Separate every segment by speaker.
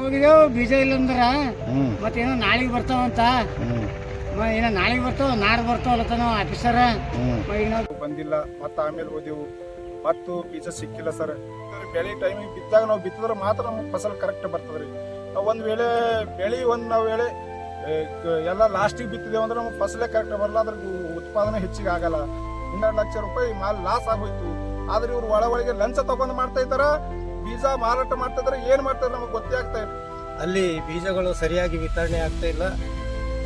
Speaker 1: ಹೋಗಿದೇವು ಬೀಜ ಇಲ್ಲಂದ್ರ
Speaker 2: ಅಂದ್ರ
Speaker 1: ಮತ್ತೇನೋ ನಾಳೆಗೆ ಬರ್ತಾವಂತ ಏನೋ ನಾಳೆಗೆ ಬರ್ತಾವ ನಾಳೆ ಬರ್ತಾವಲ್ಲ ನಾವು ಆಫೀಸರ.
Speaker 3: ಬಂದಿಲ್ಲ ಮತ್ತೆ ಆಮೇಲೆ ಹೋದೆವು. ಮತ್ತು ಬೀಜ ಸಿಕ್ಕಿಲ್ಲ ಸರ್. ಬೆಳೆ ಟೈಮಿಗೆ ಬಿತ್ತಾಗ ನಾವು ಬಿತ್ತಿದ್ರೆ ಮಾತ್ರ ನಮ್ಗೆ ಫಸಲ್ ಕರೆಕ್ಟ್ ಬರ್ತದ್ರಿ. ನಾವು ಒಂದು ವೇಳೆ ಬೆಳೆ ಒಂದು ನಾವು ವೇಳೆ ಎಲ್ಲ ಲಾಸ್ಟಿಗೆ ಬಿತ್ತಿದೇವು ಅಂದ್ರೆ ನಮ್ಗೆ ಫಸಲೇ ಕರೆಕ್ಟ್ ಬರಲ್ಲ ಅದ್ರ ಉತ್ಪಾದನೆ ಹೆಚ್ಚಿಗೆ ಆಗಲ್ಲ. ಹನ್ನೆರಡು ಲಕ್ಷ ರೂಪಾಯಿ ಮಾಲ್ ಲಾಸ್ ಆಗೋಯ್ತು ಆದ್ರೆ ಇವ್ರು ಒಳ ಒಳಗೆ ಲಂಚ ತಗೊಂಡು ಮಾಡ್ತಾ ಇದ್ದಾರ. ಬೀಜ ಮಾರಾಟ ಮಾಡ್ತಿದ್ರೆ ಏನು ಮಾಡ್ತಾರೆ ನಮಗೆ ಗೊತ್ತೇ ಆಗ್ತಾ ಇಲ್ಲ.
Speaker 4: ಅಲ್ಲಿ ಬೀಜಗಳು ಸರಿಯಾಗಿ ವಿತರಣೆ ಆಗ್ತಾ ಇಲ್ಲ.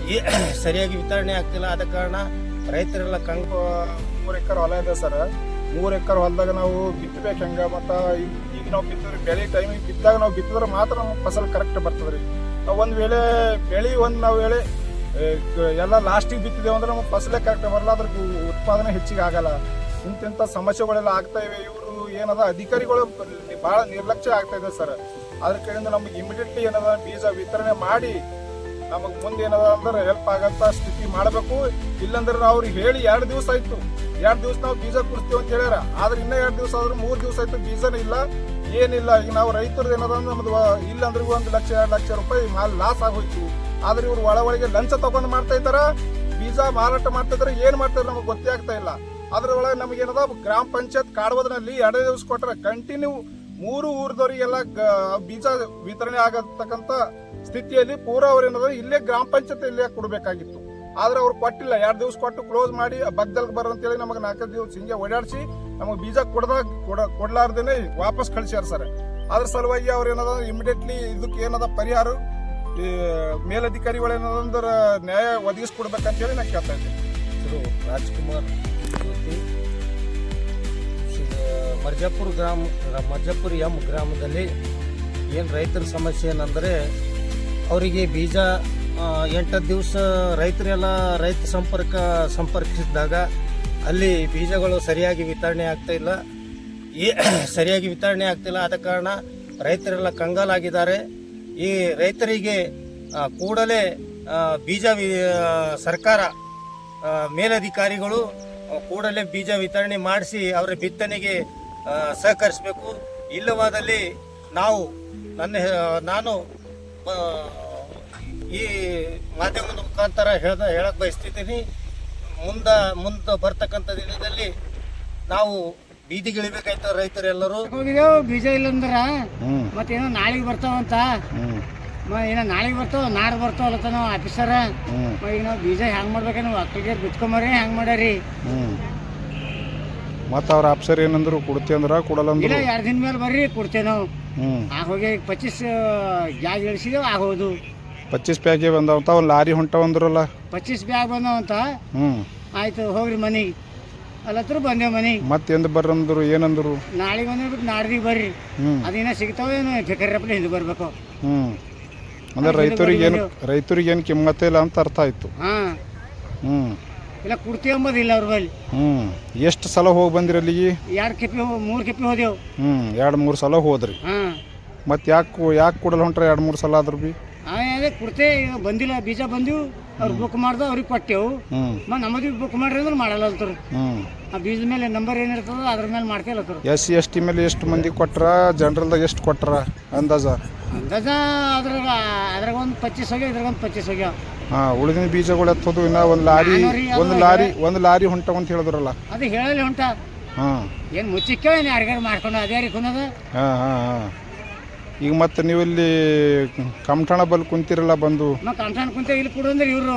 Speaker 4: ಸರಿಯಾಗಿ ವಿತರಣೆ ಆಗ್ತಿಲ್ಲ ಆದ ಕಾರಣ ರೈತರೆಲ್ಲ ಕಂಗ
Speaker 3: ಮೂರು ಎಕರೆ ಹೊಲ ಇದೆ ಸರ್. ಮೂರು ಎಕರೆ ಹೊಲದಾಗ ನಾವು ಬಿತ್ತಬೇಕು ಹೆಂಗೆ? ಮತ್ತು ಈಗ ಈಗ ನಾವು ಬಿತ್ತಿದ್ರೆ ಬೆಳೆ ಟೈಮಿಗೆ ಬಿದ್ದಾಗ ನಾವು ಬಿತ್ತಿದ್ರೆ ಮಾತ್ರ ನಮ್ಗೆ ಫಸಲ್ ಕರೆಕ್ಟ್ ಬರ್ತದ್ರಿ. ನಾವು ಒಂದ್ ವೇಳೆ ಬೆಳೆ ಒಂದ್ ನಾವು ವೇಳೆ ಎಲ್ಲ ಲಾಸ್ಟಿಗೆ ಬಿತ್ತಿದ್ದೇವೆ ಅಂದ್ರೆ ನಮ್ಗೆ ಫಸಲೇ ಕರೆಕ್ಟ್ ಬರಲ್ಲ. ಅದ್ರ ಉತ್ಪಾದನೆ ಹೆಚ್ಚಿಗೆ ಆಗಲ್ಲ. ಇಂತಿಂಥ ಸಮಸ್ಯೆಗಳೆಲ್ಲ ಆಗ್ತಾ ಇವೆ ಇವರು. ಏನದ? ಅಧಿಕಾರಿಗಳು ಬಹಳ ನಿರ್ಲಕ್ಷ್ಯ ಆಗ್ತಾ ಇದೆ ಸರ್. ಅದ್ರ ಕಡೆಯಿಂದ ನಮ್ಗೆ ಇಮಿಡಿಯೇಟ್ಲಿ ಏನದ? ಬೀಜ ವಿತರಣೆ ಮಾಡಿ ನಮಗೆ ಮುಂದೆ ಏನದ ಅಂದ್ರೆ ಹೆಲ್ಪ್ ಆಗಂತ ಸ್ಥಿತಿ ಮಾಡಬೇಕು. ಇಲ್ಲಂದ್ರೆ ಅವ್ರಿಗೆ ಹೇಳಿ ಎರಡು ದಿವಸ ಆಯ್ತು. ಎರಡು ದಿವಸ ನಾವು ಬೀಜ ಕೊಡ್ತೀವಿ ಅಂತ ಹೇಳ್ಯಾರ. ಆದ್ರೆ ಇನ್ನ ಎರಡು ದಿವಸ ಆದ್ರೂ ಮೂರು ದಿವಸ ಆಯ್ತು ಬೀಜನ ಇಲ್ಲ. ಏನಿಲ್ಲ. ಈಗ ನಾವು ರೈತರದ್ದು ಏನದ ನಮ್ದು ಇಲ್ಲ ಅಂದ್ರೆ ಒಂದು ಲಕ್ಷ, ಎರಡು ಲಕ್ಷ ರೂಪಾಯಿ ಮಾಲ್ ಲಾಸ್ ಆಗೋಯ್ತು. ಆದ್ರೆ ಇವ್ರು ಒಳ ಒಳಗೆ ಲಂಚ ತಗೊಂಡು ಮಾಡ್ತಾ ಇದ್ದಾರ. ಬೀಜ ಮಾರಾಟ ಮಾಡ್ತಾ ಇದಾರೆ ಏನ್ ಮಾಡ್ತಾರೆ ನಮಗೆ ಗೊತ್ತೇ ಆಗ್ತಾ ಇಲ್ಲ. ಅದ್ರ ಒಳಗೆ ನಮಗೆ ಏನದ, ಗ್ರಾಮ ಪಂಚಾಯತ್ ಕಾಡುವುದ್ರಲ್ಲಿ ಎರಡು ದಿವಸ ಕೊಟ್ಟರೆ ಕಂಟಿನ್ಯೂ ಮೂರು ಊರದವರಿಗೆಲ್ಲ ಬೀಜ ವಿತರಣೆ ಆಗತಕ್ಕಂತ ಸ್ಥಿತಿಯಲ್ಲಿ ಪೂರ ಅವ್ರು ಏನದ, ಇಲ್ಲೇ ಗ್ರಾಮ ಪಂಚಾಯತ್ ಇಲ್ಲೇ ಕೊಡಬೇಕಾಗಿತ್ತು. ಆದ್ರೆ ಅವ್ರು ಕೊಟ್ಟಿಲ್ಲ. ಎರಡು ದಿವಸ ಕೊಟ್ಟು ಕ್ಲೋಸ್ ಮಾಡಿ ಬಗ್ದಲ್ ಬರ ಅಂತೇಳಿ ನಮಗೆ ನಾಲ್ಕೈದು ದಿವಸ ಹಿಂಗೆ ಓಡಾಡಿಸಿ, ನಮಗೆ ಬೀಜ ಕೊಡದಾಗ ಕೊಡ, ಕೊಡ್ಲಾರ್ದೇನೆ ವಾಪಸ್ ಕಳಿಸ್ಯಾರ ಸರ್. ಅದ್ರ ಸಲುವಾಗಿ ಅವ್ರು ಏನದ ಇಮಿಡಿಯೇಟ್ಲಿ ಇದಕ್ಕೆ ಏನದ ಪರಿಹಾರ ಮೇಲಧಿಕಾರಿಗಳು ಅಂದ್ರೆ ನ್ಯಾಯ ಒದಗಿಸ್ಕೊಡ್ಬೇಕಂತೇಳಿ ನಾ ಕೇಳ್ತಾ ಇದ್ದೀನಿ.
Speaker 4: ಹೆಸರು ರಾಜ್ಕುಮಾರ್ ಶ- ಮರ್ಜಾಪುರ ಗ್ರಾಮ ಮರ್ಜಾಪುರ ಎಂ ಗ್ರಾಮದಲ್ಲಿ ಏನು ರೈತರ ಸಮಸ್ಯೆ ಏನಂದರೆ ಅವರಿಗೆ ಬೀಜ ಎಂಟತ್ತು ದಿವಸ ರೈತರೆಲ್ಲ ರೈತ ಸಂಪರ್ಕ ಸಂಪರ್ಕಿಸಿದಾಗ ಅಲ್ಲಿ ಬೀಜಗಳು ಸರಿಯಾಗಿ ವಿತರಣೆ ಆಗ್ತಾಯಿಲ್ಲ ಈ ಸರಿಯಾಗಿ ವಿತರಣೆ ಆಗ್ತಿಲ್ಲ ಆದ ಕಾರಣ ರೈತರೆಲ್ಲ ಕಂಗಾಲಾಗಿದ್ದಾರೆ. ಈ ರೈತರಿಗೆ ಕೂಡಲೇ ಬೀಜ ಸರ್ಕಾರ ಮೇಲಧಿಕಾರಿಗಳು ಕೂಡಲೇ ಬೀಜ ವಿತರಣೆ ಮಾಡಿಸಿ ಅವರ ಬಿತ್ತನೆಗೆ ಸಹಕರಿಸಬೇಕು. ಇಲ್ಲವಾದಲ್ಲಿ ನಾವು ನನ್ನ ನಾನು ಈ ಮಾಧ್ಯಮದ ಮುಖಾಂತರ ಹೇಳ್ದ ಹೇಳಕ್ಕೆ ಬಯಸ್ತಿದ್ದೀನಿ. ಮುಂದ ಮುಂದೆ ಬರ್ತಕ್ಕಂಥ ದಿನದಲ್ಲಿ ನಾವು ಬೀದಿಗಿಳಿಬೇಕಾಯ್ತ ರೈತರೆಲ್ಲರೂ.
Speaker 1: ಬೀಜ ಇಲ್ಲಂದ್ರ? ಮತ್ತೇನೋ ನಾಳೆಗೆ ಬರ್ತಾವಂತ? ಏನೋ ನಾಳೆಗೆ ಬರ್ತಾವ ನಾಳೆ ಬರ್ತಾವಲ್ಲ ನಾವು ಆಫೀಸರ. ಈಗ ನಾವು ಬೀಜ ಹೆಂಗ್ ಮಾಡ್ಬೇಕ ನಾವು ಅಕ್ಕಳಿಗೆ ಬಿತ್ಕೊಂಬರ್ರಿ ಹೆಂಗ್ ಮಾಡ್ಯಾರಿ?
Speaker 2: ಮತ್ತ ಅವ್ರ ಆಫೀಸರ್ ಏನಂದ್ರು ಕೊಡ್ತಿ ಅಂದ್ರ ಕೊಡಲ್ಲ
Speaker 1: ಇಲ್ಲ
Speaker 2: ಅಂದ್ರು
Speaker 1: ಎರಡು ದಿನ ಮೇಲೆ ಬರ್ರಿ ಕೊಡ್ತೇವೆ ನಾವು.
Speaker 2: ಹ್ಞೂ
Speaker 1: ಆಗ ಹೋಗಿ ಪಚ್ಚೀಸ್ ಗ್ಯಾಸ್ ಇಳಿಸಿದೇವು ಆಗೋದು
Speaker 2: ಪಚ್ಚೀಸ್ ಪ್ಯಾಕೆ ಬಂದಾವಂತ ಒಂದು ಲಾರಿ ಹೊಂಟವಂದ್ರಲ್ಲ
Speaker 1: ಪಚ್ಚೀಸ್ ಬ್ಯಾಗ್ ಬಂದವಂತ
Speaker 2: ಹ್ಮ್.
Speaker 1: ಆಯ್ತು ಹೋಗ್ರಿ ಮನಿ. ಅಲ್ಲತ್ರ ಬಂದೇವು ಮನಿ.
Speaker 2: ಮತ್ತೆ ಎಂದು ಬರ್ರಂದ್ರು ಏನಂದ್ರು?
Speaker 1: ನಾಳೆಗೆ ಬಂದ್ಬಿಟ್ಟು ನಾಡ್ದಿಗೆ ಬರ್ರಿ.
Speaker 2: ಹ್ಞೂ
Speaker 1: ಅದೇನ ಸಿಗ್ತಾವೇನು ಬೇಕಾರಪ್ಪಲೆ ಹಿಂದೆ ಬರ್ಬೇಕು.
Speaker 2: ಹ್ಞೂ ಅಂದ್ರೆ ರೈತರಿಗೆ ಏನು ರೈತರಿಗೆ ಏನು ಕಿಮ್ಮತ್ತೇ ಇಲ್ಲ ಅಂತ ಅರ್ಥ ಆಯ್ತು.
Speaker 1: ಹಾಂ.
Speaker 2: ಹ್ಞೂ
Speaker 1: ಇಲ್ಲ ಕುಡ್ತೀವಿ ಅಂಬೋದಿಲ್ಲ ಅವ್ರ ಬಳಿ
Speaker 2: ಹ್ಞೂ ಎಷ್ಟು ಸಲ ಹೋಗಿ ಬಂದಿರಿ ಅಲ್ಲಿಗೆ?
Speaker 1: ಎರಡು ಕೆಪಿ ಮೂರು ಕೆಪಿ ಹೋದೆವು.
Speaker 2: ಹ್ಞೂ ಎರಡು ಮೂರು ಸಲ ಹೋದ್ರಿ.
Speaker 1: ಹಾಂ.
Speaker 2: ಮತ್ತು ಯಾಕೆ ಯಾಕೆ ಕೊಡಲ್ಲ ಹೊಂಟ್ರೆ ಎರಡು ಮೂರು ಸಲ ಆದ್ರೂ ಬಿ?
Speaker 1: ಅದೇ ಕುಡ್ತೆ ಬಂದಿಲ್ಲ ಬೀಜ ಬಂದಿವು ಅವ್ರು ಬುಕ್ ಮಾಡ್ದೆ ಅವ್ರಿಗೆ ಕೊಟ್ಟೆವು.
Speaker 2: ಹ್ಞೂ
Speaker 1: ಮ ನಮ್ಮದು ಬುಕ್ ಮಾಡ್ರಿ ಅಂದ್ರೆ ಮಾಡಲ್ಲ ಅಂತಾರೆ.
Speaker 2: ಹ್ಞೂ
Speaker 1: ಆ ಬೀಜ ಮೇಲೆ ನಂಬರ್ ಏನಿರ್ತದೋ ಅದ್ರ ಮೇಲೆ ಮಾಡ್ತಿಲ್ಲ
Speaker 2: ಎಸ್ ಸಿ ಎಸ್ ಟಿ ಮೇಲೆ ಎಷ್ಟು ಮಂದಿ ಕೊಟ್ರ ಜನರಲ್ದಾಗ ಎಷ್ಟು ಕೊಟ್ರ ಅಂದಾಜ?
Speaker 1: ಅಂದಾಜ ಅದ್ರಾಗ ಅದ್ರಾಗ ಒಂದು ಪಚ್ಚೀಸ್ ಹೋಗ್ಯಾವ ಇದ್ರಾಗ ಒಂದು ಪಚ್ಚೀಸ್ ಹೋಗ್ಯಾವ.
Speaker 2: ಹಾಂ ಉಳಿದಿನ ಬೀಜಗಳು ಎತ್ತೋದು ಇನ್ನ ಒಂದು ಲಾರಿ
Speaker 1: ನಾನೂರು
Speaker 2: ಒಂದು ಲಾರಿ ಒಂದು ಲಾರಿ ಹೊಂಟ ಅಂತ ಹೇಳಿದ್ರಲ್ಲ.
Speaker 1: ಅದು ಹೇಳಲಿ ಹೊಂಟ.
Speaker 2: ಹಾಂ.
Speaker 1: ಏನು ಮುಚ್ಚಿಕ್ಕ ಏನು ಯಾರಿಗಾರು ಮಾಡ್ಕೊಂಡು ಅದೇ ರೀ ಕುನ್ನದ
Speaker 2: ಹಾಂ ಹಾಂ ಹಾಂ. ಈಗ ಮತ್ತೆ ನೀವು ಇಲ್ಲಿ ಕಮಠಾಣ ಬಲ್ ಕುಂತಿರಲ್ಲ ಬಂದು?
Speaker 1: ನಾ ಕಂಠಾನ್ ಕುಂತ ಇಲ್ಲಿ ಕೊಡು ಅಂದ್ರೆ ಇವರು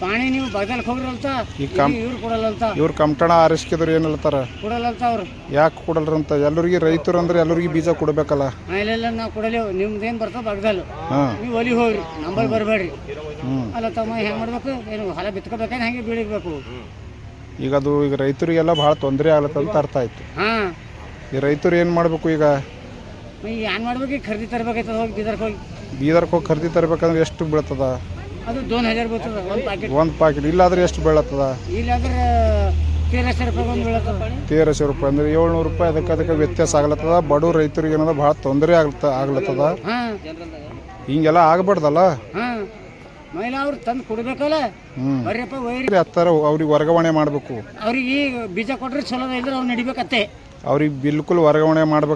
Speaker 1: ಪಾಣಿ ನೀವು ಬಗಲ್ಕ್ ಹೋಗ್ರಲ್ತ
Speaker 2: ಈ ಕಂ-
Speaker 1: ಇವ್ರು ಕೊಡಲ್ಲಂತ.
Speaker 2: ಇವ್ರು ಕಮ್ಟಣ ಆರಿಸ್ಕಿದ್ರು ಏನಲ್ತಾರ?
Speaker 1: ಕೊಡಲ್ಲಂತ ಅವ್ರು.
Speaker 2: ಯಾಕೆ ಕೊಡಲ್ರಂತ? ಎಲ್ಲರಿಗೆ ರೈತರು ಅಂದ್ರೆ ಎಲ್ಲರಿಗೆ ಬೀಜ ಕೊಡಬೇಕಲ್ಲ.
Speaker 1: ಇಲ್ಲೆಲ್ಲ ನಾವು ಕೊಡಲೇವು ನಿಮ್ದೇನು ಬರ್ತೋ ಬಗ್ದಲ್
Speaker 2: ಹಾಂ.
Speaker 1: ನೀವು ಒಲಿ ಹೋಗ್ರಿ. ನಂಬಲ್ ಬರಬೇಡ್ರಿ.
Speaker 2: ಹ್ಞೂ
Speaker 1: ಅಲ್ಲ ತಮ್ಮ ಹೆಂಗೆ ಮಾಡ್ಬೇಕು? ಏನು ಹೊಲ ಬಿತ್ಕೋಬೇಕೇನು? ಹಂಗೆ ಬೀಳಿಬೇಕು?
Speaker 2: ಈಗ ಅದು ಈಗ ರೈತರಿಗೆಲ್ಲ ಭಾಳ ತೊಂದರೆ ಆಗ್ಲತ್ತಂತ ಅರ್ಥ ಆಯ್ತು.
Speaker 1: ಹಾಂ.
Speaker 2: ಈ ರೈತರು ಏನು ಮಾಡಬೇಕು ಈಗ?
Speaker 1: ಈಗ ಏನು ಮಾಡ್ಬೇಕು? ಈಗ ಖರೀದಿ ತರಬೇಕಾಯ್ತದ? ಹೋಗಿ ಬೀದರ್ಗೆ ಹೋಗಿ.
Speaker 2: ಬೀದರ್ಗೆ ಹೋಗಿ ಖರೀದಿ ತರಬೇಕಂದ್ರೆ ಎಷ್ಟು ಬೀಳ್ತದ?
Speaker 1: ಅದು ದೋನ್ ಹಜಾರ್ ಬೀಳ್ತದ ಒಂದು ಪ್ಯಾಕೆಟ್
Speaker 2: ಒಂದು ಪ್ಯಾಕೆಟ್ ಇಲ್ಲಾದ್ರೆ ಎಷ್ಟು ಬೀಳತ್ತದ?
Speaker 1: ಇಲ್ಲಾಂದ್ರೆ ತೇರಷ್ಟು ರೂಪಾಯಿ ಒಂದು ಬೀಳತ್ತದ.
Speaker 2: ರೂಪಾಯಿ ಅಂದ್ರೆ ಏಳ್ನೂರು ರೂಪಾಯಿ ಅದಕ್ಕೆ ಅದಕ್ಕೆ ವ್ಯತ್ಯಾಸ ಆಗ್ಲತ್ತದ. ಬಡ ರೈತರಿಗೆ ಏನದ ಭಾಳ ತೊಂದರೆ ಆಗ್ಲತ್ತ ಆಗ್ಲತ್ತದ. ಹಿಂಗೆಲ್ಲ ಆಗ್ಬಾರ್ದಲ್ಲ?
Speaker 1: ಹಾಂ. ಮಹಿಳಾ ಅವ್ರು ತಂದು ಕೊಡ್ಬೇಕಲ್ಲ. ಬರ್ರಿಯಪ್ಪ ಒಯ್ರಿ.
Speaker 2: ಹತ್ತಾರ ಅವ್ರಿಗೆ ವರ್ಗಾವಣೆ ಮಾಡಬೇಕು.
Speaker 1: ಅವ್ರಿಗೆ ಬೀಜ ಕೊಟ್ರೆ ಚಲೋ ಇದ್ರೆ ಅವ್ರು ನಡಿಬೇಕತ್ತೆ.
Speaker 2: ಅವ್ರಿಗೆ ಬಿಲ್ಕುಲ್ ವರ್ಗಾವಣೆ ಮಾಡ್ಬೇಕು.